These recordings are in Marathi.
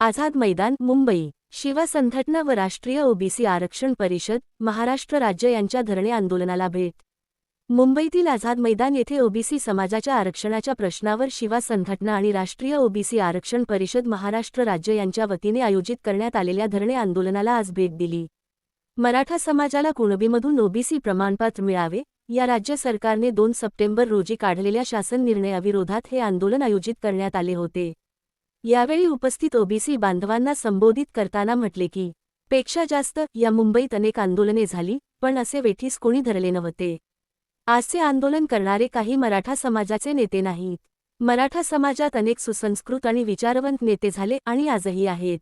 आझाद मैदान मुंबई. शिवा संघटना व राष्ट्रीय ओबीसी आरक्षण परिषद महाराष्ट्र राज्य यांच्या धरणे आंदोलनाला भेट. मुंबईतील आझाद मैदान येथे ओबीसी समाजाच्या आरक्षणाच्या प्रश्नावर शिवा संघटना आणि राष्ट्रीय ओबीसी आरक्षण परिषद महाराष्ट्र राज्य यांच्या वतीने आयोजित करण्यात आलेल्या धरणे आंदोलनाला आज भेट दिली. मराठा समाजाला कुणबीमधून ओबीसी प्रमाणपत्र मिळावे या राज्य सरकारने दोन सप्टेंबर रोजी काढलेल्या शासन निर्णयाविरोधात हे आंदोलन आयोजित करण्यात आले होते. यावेळी उपस्थित ओबीसी बांधवांना संबोधित करताना म्हटले की पेक्षा जास्त या मुंबईत अनेक आंदोलने झाली पण असे वेठीस कोणी धरले नव्हते. आजचे आंदोलन करणारे काही मराठा समाजाचे नेते नाहीत. मराठा समाजात अनेक सुसंस्कृत आणि विचारवंत नेते झाले आणि आजही आहेत.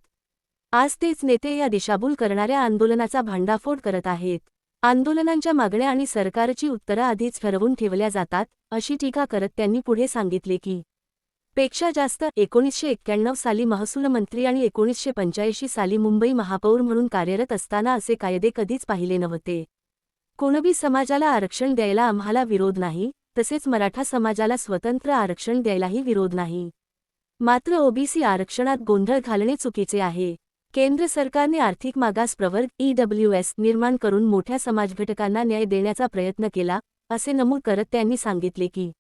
आज तेच नेते या दिशाभूल करणाऱ्या आंदोलनाचा भांडाफोड करत आहेत. आंदोलनांच्या मागण्या आणि सरकारची उत्तरं आधीच ठरवून ठेवल्या जातात अशी टीका करत त्यांनी पुढे सांगितले की पेक्षा जास्त एकोणीसशे एक्क्याण्णव साली महसूल मंत्री आणि एकोणीसशे पंच्याऐंशी साली मुंबई महापौर म्हणून कार्यरत असताना असे कायदे कधीच पाहिले नव्हते. कोणबी समाजाला आरक्षण द्यायला आम्हाला विरोध नाही तसेच मराठा समाजाला स्वतंत्र आरक्षण द्यायलाही विरोध नाही. मात्र ओबीसी आरक्षणात गोंधळ घालणे चुकीचे आहे. केंद्र सरकारने आर्थिक मागास प्रवर्ग ईडब्ल्यूएस निर्माण करून मोठ्या समाजघटकांना न्याय देण्याचा प्रयत्न केला असे नमूद करत त्यांनी सांगितले की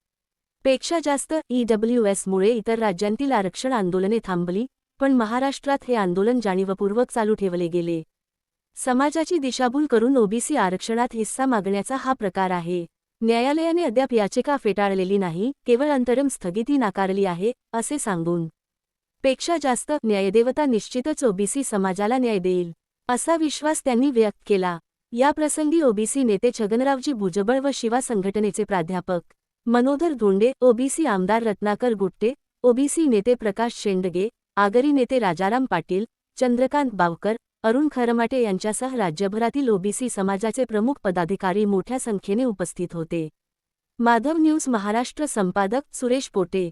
पेक्षा जास्त ईडब्ल्यूएसमुळे इतर राज्यांतील आरक्षण आंदोलने थांबली पण महाराष्ट्रात हे आंदोलन जाणीवपूर्वक चालू ठेवले गेले. समाजाची दिशाभूल करून ओबीसी आरक्षणात हिस्सा मागण्याचा हा प्रकार आहे. न्यायालयाने अद्याप याचिका फेटाळलेली नाही केवळ अंतरम स्थगिती नाकारली आहे असे सांगून. पेक्षा जास्त न्यायदेवता निश्चितच ओबीसी समाजाला न्याय देईल असा विश्वास त्यांनी व्यक्त केला. याप्रसंगी ओबीसी नेते छगनरावजी भुजबळ व शिवा संघटनेचे प्राध्यापक मनोधर धोंडे ओबीसी आमदार रत्नाकर गुट्टे ओबीसी नेते प्रकाश शेंडगे आगरी नेते राजाराम पाटील चंद्रकांत बावकर अरुण खरमाटे यांच्यासह राज्यभरातील ओबीसी समाजाचे प्रमुख पदाधिकारी मोठ्या संख्येने उपस्थित होते. माधव न्यूज महाराष्ट्र संपादक सुरेश पोटे.